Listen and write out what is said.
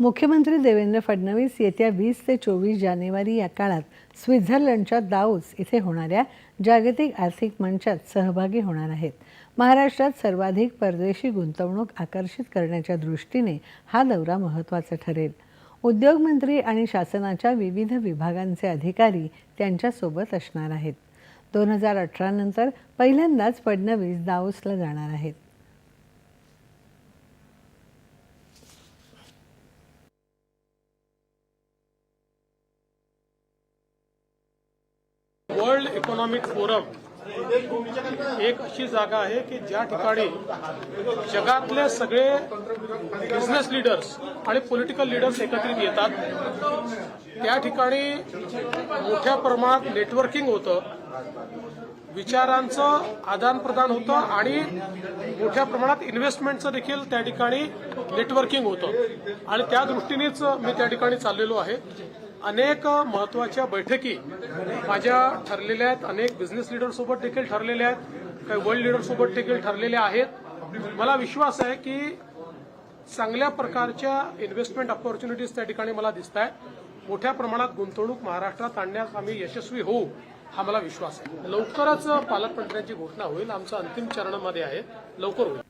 मुख्यमंत्री देवेंद्र फडणवीस येत्या वीस ते चोवीस जानेवारी या काळात स्वित्झर्लंडच्या दाऊस इथे होणाऱ्या जागतिक आर्थिक मंचात सहभागी होणार आहेत. महाराष्ट्रात सर्वाधिक परदेशी गुंतवणूक आकर्षित करण्याच्या दृष्टीने हा दौरा महत्त्वाचा ठरेल. उद्योगमंत्री आणि शासनाच्या विविध विभागांचे अधिकारी त्यांच्यासोबत असणार आहेत. दोन हजार अठरा नंतर पहिल्यांदाच फडणवीस दाऊसला जाणार आहेत. वर्ल्ड इकॉनॉमिक फोरम एक अशी जागा आहे की ज्या ठिकाणी जगातले सगळे बिझनेस लीडर्स आणि पॉलिटिकल लीडर्स एकत्रित येतात. त्या ठिकाणी मोठ्या प्रमाणात नेटवर्किंग होतं. विचारांचं आदानप्रदान होतं आणि मोठ्या प्रमाणात इन्व्हेस्टमेंटचं देखील त्या ठिकाणी नेटवर्किंग होतं. आणि त्या दृष्टीनेच मी त्या ठिकाणी चाललेलो आहे. अनेक महत्त्वाच्या बैठकी माझ्या ठरलेल्या आहेत. अनेक बिझनेस लीडरसोबत देखील ठरलेल्या आहेत. काही वर्ल्ड लीडरसोबत देखील ठरलेल्या आहेत. मला विश्वास आहे की चांगल्या प्रकारच्या इन्व्हेस्टमेंट ऑपॉर्च्युनिटीज त्या ठिकाणी मला दिसत आहेत मोठ्या प्रमाणात गुंतवणूक महाराष्ट्रात आणण्यास आम्ही यशस्वी होऊ हा मला विश्वास आहे. लवकरच पालकमंत्र्यांची घोषणा होईल. आमचं अंतिम चरणामध्ये आहे. लवकर होईल.